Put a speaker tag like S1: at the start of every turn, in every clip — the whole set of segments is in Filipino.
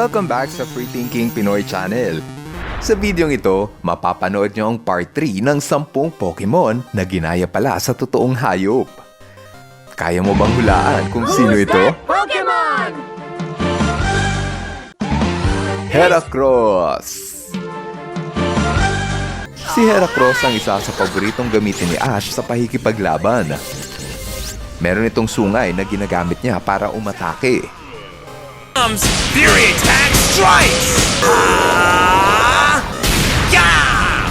S1: Welcome back sa Free Thinking Pinoy Channel. Sa videong ito, mapapanood nyo ang part 3 ng 10 Pokemon na ginaya pala sa totoong hayop. Kaya mo bang hulaan kung sino ito?
S2: Pokemon!
S1: Heracross! Si Heracross ang isa sa paboritong gamitin ni Ash sa pahikipaglaban. Meron itong sungay na ginagamit niya para umatake.
S3: Comes Fury Attack Strikes! Ah! Yeah!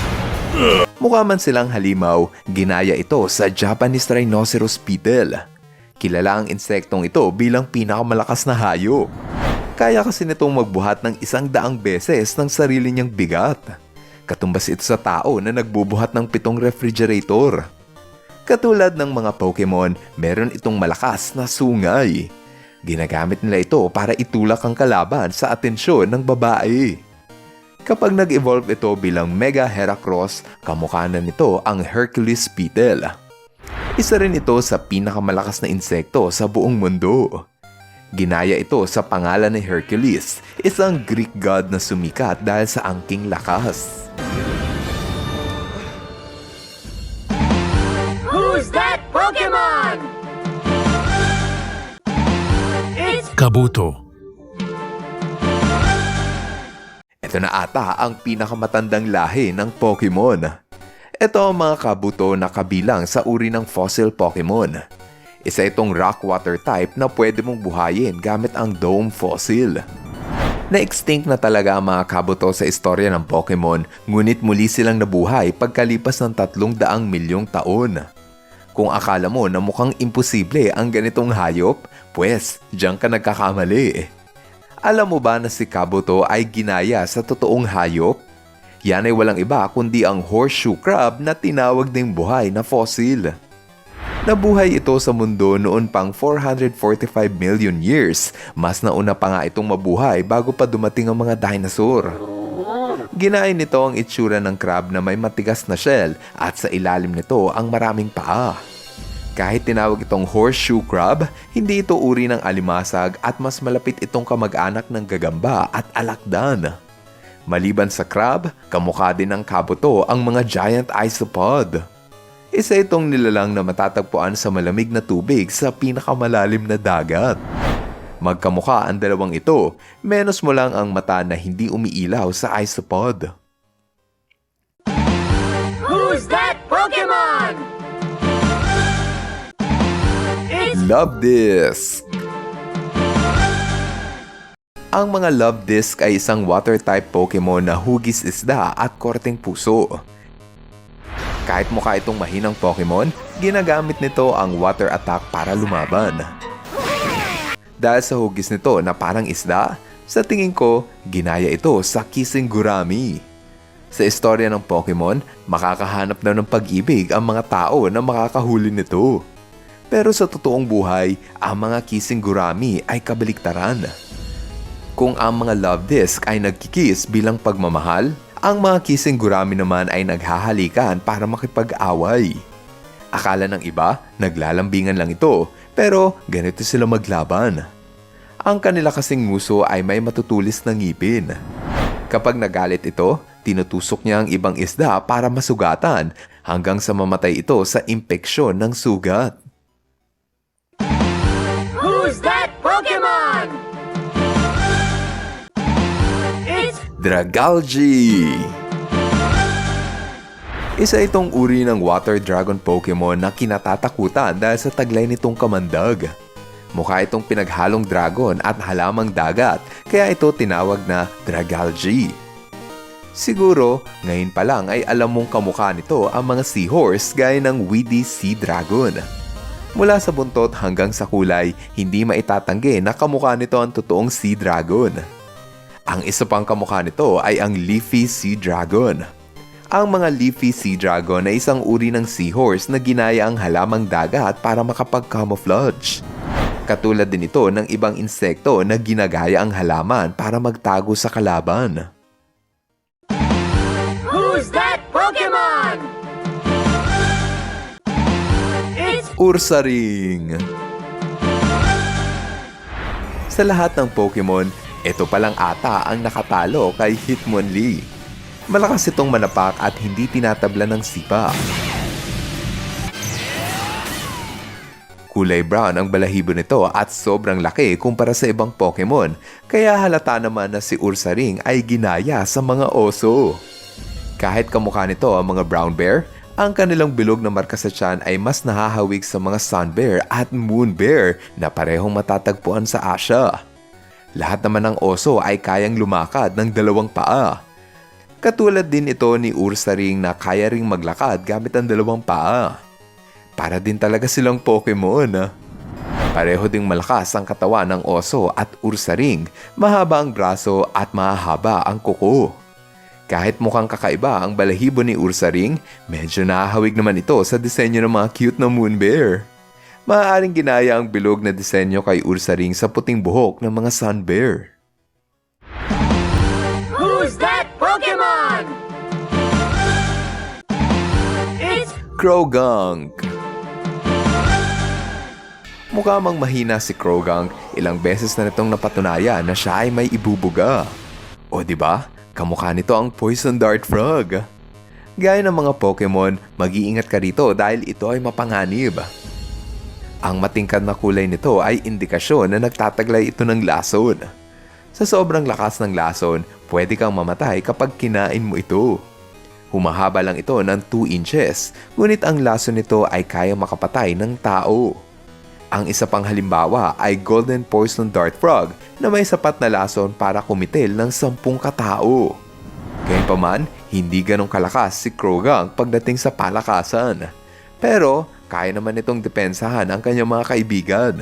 S1: Mukha man silang halimaw, ginaya ito sa Japanese Rhinoceros beetle. Kilala ang insektong ito bilang pinakamalakas na hayop. Kaya kasi nitong magbuhat ng isang daang beses ng sarili niyang bigat. Katumbas ito sa tao na nagbubuhat ng pitong refrigerator. Katulad ng mga Pokemon, meron itong malakas na sungay. Ginagamit nila ito para itulak ang kalaban sa atensyon ng babae. Kapag nag-evolve ito bilang Mega Heracross, kamukha na nito ang Hercules beetle. Isa rin ito sa pinakamalakas na insekto sa buong mundo. Ginaya ito sa pangalan ni Hercules, isang Greek god na sumikat dahil sa angking lakas.
S3: Kabuto.
S1: Ito na ata ang pinakamatandang lahi ng Pokemon. Ito ang mga kabuto na kabilang sa uri ng fossil Pokemon. Isa itong rock water type na pwede mong buhayin gamit ang dome fossil. Na-extinct na talaga ang mga kabuto sa istorya ng Pokemon, ngunit muli silang nabuhay pagkalipas ng tatlong daang milyong taon. Kung akala mo na mukhang imposible ang ganitong hayop, pues, diyan ka nagkakamali. Alam mo ba na si Kabuto ay ginaya sa totoong hayop? Yan ay walang iba kundi ang horseshoe crab na tinawag ding buhay na fossil. Nabuhay ito sa mundo noon pang 445 million years. Mas nauna pa nga itong mabuhay bago pa dumating ang mga dinosaur. Ginain nito ang itsura ng crab na may matigas na shell at sa ilalim nito ang maraming paa. Kahit tinawag itong horseshoe crab, hindi ito uri ng alimasag at mas malapit itong kamag-anak ng gagamba at alakdan. Maliban sa crab, kamukha din ng kabuto ang mga giant isopod. Isa itong nilalang na matatagpuan sa malamig na tubig sa pinakamalalim na dagat. Magkamukha ang dalawang ito, menos mo lang ang mata na hindi umiilaw sa isopod.
S2: Who's that Pokemon? It's
S1: Love Disc Ang mga Love Disc ay isang water-type Pokemon na hugis isda at korteng puso. Kahit mukha itong mahinang Pokemon, ginagamit nito ang water attack para lumaban. Dahil sa hugis nito na parang isda, sa tingin ko, ginaya ito sa Kissing Gurami. Sa istorya ng Pokemon, makakahanap na ng pag-ibig ang mga tao na makakahuli nito. Pero sa totoong buhay, ang mga kissing gurami ay kabaliktaran. Kung ang mga love disc ay nagkikiss bilang pagmamahal, ang mga kissing gurami naman ay naghahalikan para makipag-away. Akala ng iba, naglalambingan lang ito, pero ganito sila maglaban. Ang kanila kasing nguso ay may matutulis na ngipin. Kapag nagalit ito, tinutusok niya ang ibang isda para masugatan hanggang sa mamatay ito sa impeksyon ng sugat.
S2: Who's that Pokemon? It's
S1: Dragalge! Isa itong uri ng water dragon Pokemon na kinatatakutan dahil sa taglay nitong kamandag. Mukha itong pinaghalong dragon at halamang dagat, kaya ito tinawag na Dragalge. Siguro, ngayon pa lang ay alam mong kamukha nito ang mga seahorse gaya ng Weedy Sea Dragon. Mula sa buntot hanggang sa kulay, hindi maitatanggi na kamukha nito ang totoong Sea Dragon. Ang isa pang kamukha nito ay ang Leafy Sea Dragon. Ang mga Leafy Sea Dragon ay isang uri ng seahorse na ginaya ang halamang dagat para makapag-camouflage. Katulad din ito ng ibang insekto na ginagaya ang halaman para magtago sa kalaban.
S2: Who's that Pokemon? It's
S1: Ursaring Sa lahat ng Pokemon, Ito palang ata ang nakatalo kay Hitmonlee. Malakas itong manapak at hindi tinatabla ng sipa. Kulay brown ang balahibo nito at sobrang laki kumpara sa ibang Pokemon, kaya halata naman na si Ursaring ay ginaya sa mga oso. Kahit kamukha nito ang mga brown bear, ang kanilang bilog na marka sa tiyan ay mas nahahawig sa mga sun bear at moon bear na parehong matatagpuan sa Asia. Lahat naman ng oso ay kayang lumakad ng dalawang paa. Katulad din ito ni Ursaring na kaya ring maglakad gamit ang dalawang paa. Para din talaga silang Pokemon. ah. Pareho ding malakas ang katawan ng oso at ursaring, mahaba ang braso at mahaba ang kuko. Kahit mukhang kakaiba ang balahibo ni Ursaring, medyo nahahawig naman ito sa disenyo ng mga cute na moon bear. Maaaring ginaya ang bilog na disenyo kay Ursaring sa puting buhok ng mga sun bear. Krogunk Mukha mang mahina si Krogunk, ilang beses na nitong napatunayan na siya ay may ibubuga. O di ba? Kamukha nito ang Poison Dart Frog. Gaya ng mga Pokemon, mag-iingat ka rito dahil ito ay mapanganib. Ang matingkad na kulay nito ay indikasyon na nagtataglay ito ng lason. Sa sobrang lakas ng lason, pwede kang mamatay kapag kinain mo ito. Humahaba lang ito ng 2 inches, ngunit ang lason nito ay kaya makapatay ng tao. Ang isa pang halimbawa ay Golden Poison Dart Frog na may sapat na lason para kumitil ng 10 katao. Gayunpaman, hindi ganong kalakas si Krogunk pagdating sa palakasan. Pero, kaya naman itong depensahan ang kanyang mga kaibigan.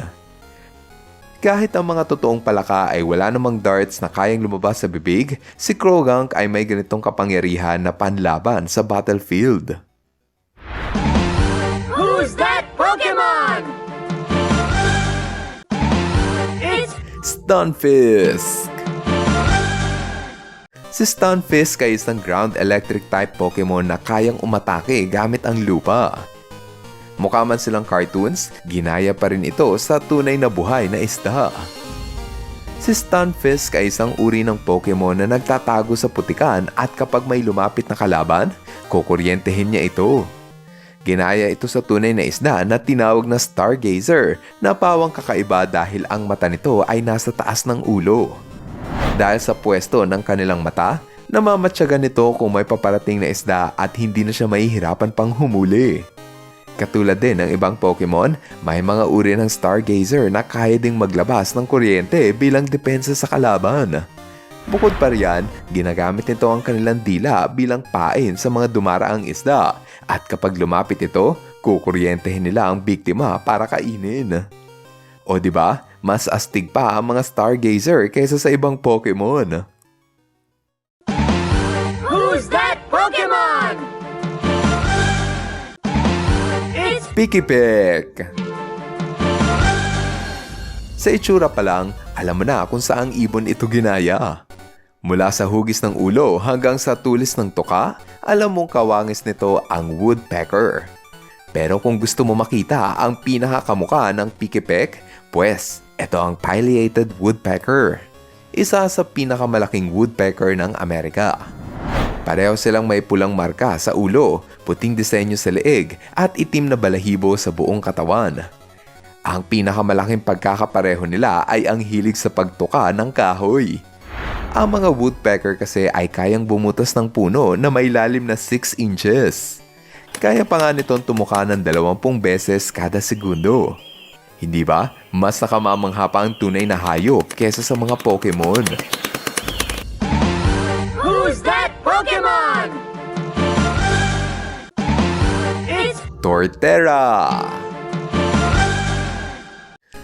S1: Kahit ang mga totoong palaka ay wala namang darts na kayang lumabas sa bibig, si Krogunk ay may ganitong kapangyarihan na panlaban sa battlefield.
S2: Who's that Pokemon? It's
S1: Stunfisk! Si Stunfisk ay isang ground electric type Pokemon na kayang umatake gamit ang lupa. Mukha man silang cartoons, ginaya pa rin ito sa tunay na buhay na isda. Si Stunfisk ay isang uri ng Pokemon na nagtatago sa putikan at kapag may lumapit na kalaban, kukuryentehin niya ito. Ginaya ito sa tunay na isda na tinawag na Stargazer na pawang kakaiba dahil ang mata nito ay nasa taas ng ulo. Dahil sa pwesto ng kanilang mata, namamatyagan nito kung may paparating na isda at hindi na siya mahihirapan pang humuli. Katulad din ng ibang Pokemon, may mga uri ng Stargazer na kaya ding maglabas ng kuryente bilang depensa sa kalaban. Bukod pa riyan, ginagamit nito ang kanilang dila bilang pain sa mga dumaraang isda at kapag lumapit ito, kukuryentehin nila ang biktima para kainin. O di ba? Mas astig pa ang mga Stargazer kaysa sa ibang Pokemon.
S2: It's
S1: Pikipek! Sa itsura pa lang, alam mo na kung saang ibon ito ginaya. Mula sa hugis ng ulo hanggang sa tulis ng tuka, alam mong kawangis nito ang woodpecker. Pero kung gusto mo makita ang pinakakamuka ng pikipek, pues, ito ang pileated woodpecker. Isa sa pinakamalaking woodpecker ng Amerika. Pareho silang may pulang marka sa ulo, puting disenyo sa leeg at itim na balahibo sa buong katawan. Ang pinakamalaking pagkakapareho nila ay ang hilig sa pagtuka ng kahoy. Ang mga woodpecker kasi ay kayang bumutas ng puno na may lalim na 6 inches. Kaya pa nga nitong tumuka ng 20 beses kada segundo. Hindi ba? Mas nakamamangha pa ang tunay na hayop kesa sa mga Pokemon. Torterra!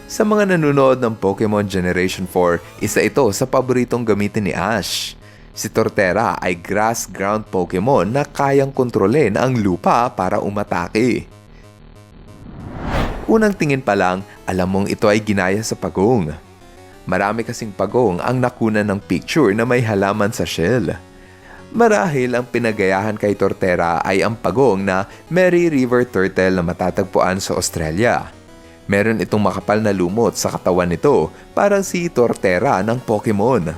S1: Sa mga nanonood ng Pokemon Generation 4, isa ito sa paboritong gamitin ni Ash. Si Torterra ay grass ground Pokemon na kayang kontrolin ang lupa para umatake. Unang tingin pa lang, alam mong ito ay ginaya sa pagong. Marami kasing pagong ang nakuna ng picture na may halaman sa shell. Marahil ang pinagayahan kay Torterra ay ang pagong na Mary River Turtle na matatagpuan sa Australia. Meron itong makapal na lumot sa katawan nito, parang si Torterra ng Pokemon.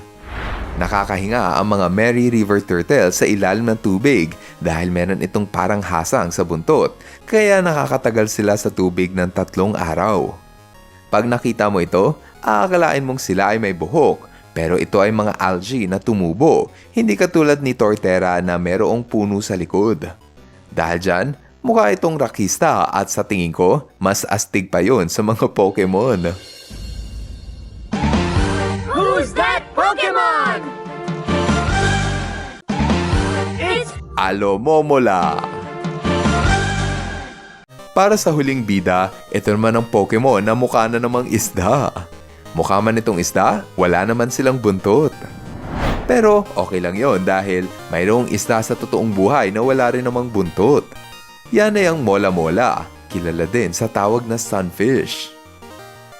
S1: Nakakahinga ang mga Mary River Turtle sa ilalim ng tubig dahil meron itong parang hasang sa buntot, kaya nakakatagal sila sa tubig ng tatlong araw. Pag nakita mo ito, aakalain mong sila ay may buhok, pero ito ay mga algae na tumubo, hindi katulad ni Torterra na merong puno sa likod. Dahil dyan, mukha itong rakista at sa tingin ko, mas astig pa yon sa mga Pokemon.
S2: Who's that Pokemon? It's
S1: Alomomola. Para sa huling bida, ito naman ang Pokemon na mukha na namang isda. Mukha man itong isda, wala naman silang buntot. Pero okay lang yon dahil mayroong isda sa totoong buhay na wala rin namang buntot. Yan ay ang mola-mola, kilala din sa tawag na sunfish.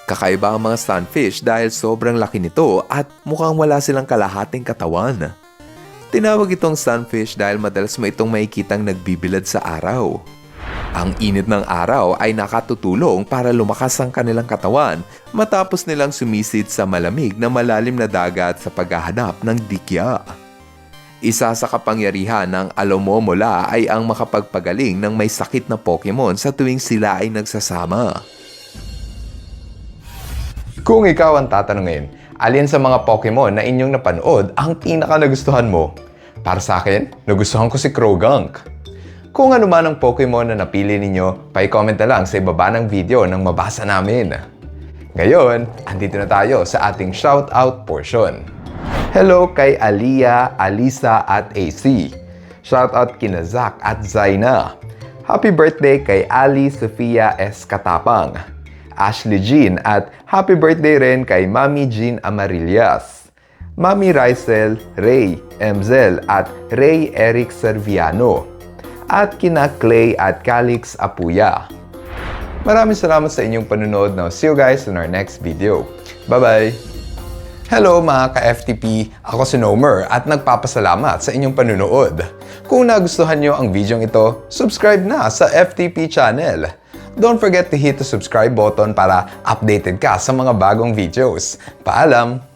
S1: Kakaiba ang mga sunfish dahil sobrang laki nito at mukhang wala silang kalahating katawan. Tinawag itong sunfish dahil madalas mo itong makikitang nagbibilad sa araw. Ang init ng araw ay nakatutulong para lumakas ang kanilang katawan matapos nilang sumisid sa malamig na malalim na dagat sa paghahanap ng dikya. Isa sa kapangyarihan ng Alomomola ay ang makapagpagaling ng may sakit na Pokemon sa tuwing sila ay nagsasama. Kung ikaw ang tatanungin, alin sa mga Pokemon na inyong napanood ang pinaka nagustuhan mo? Para sa akin, nagustuhan ko si Krogunk. Kung ano man ang Pokemon na napili ninyo, pa-comment na lang sa ibaba ng video nang mabasa namin. Ngayon, andito na tayo sa ating shoutout portion. Hello kay Aliyah, Alisa at AC. Shoutout kina Zach at Zaina. Happy birthday kay Ali Sofia S. Katapang. Ashley Jean at happy birthday rin kay Mami Jean Amarillas. Mami Rysel, Ray, Emzel at Ray Eric Serviano. At kina Clay at Calix Apuya. Maraming salamat sa inyong panunood. Now, see you guys in our next video. Bye-bye! Hello mga ka-FTP! Ako si Nomer at nagpapasalamat sa inyong panunood. Kung nagustuhan nyo ang video ito, subscribe na sa FTP channel. Don't forget to hit the subscribe button para updated ka sa mga bagong videos. Paalam!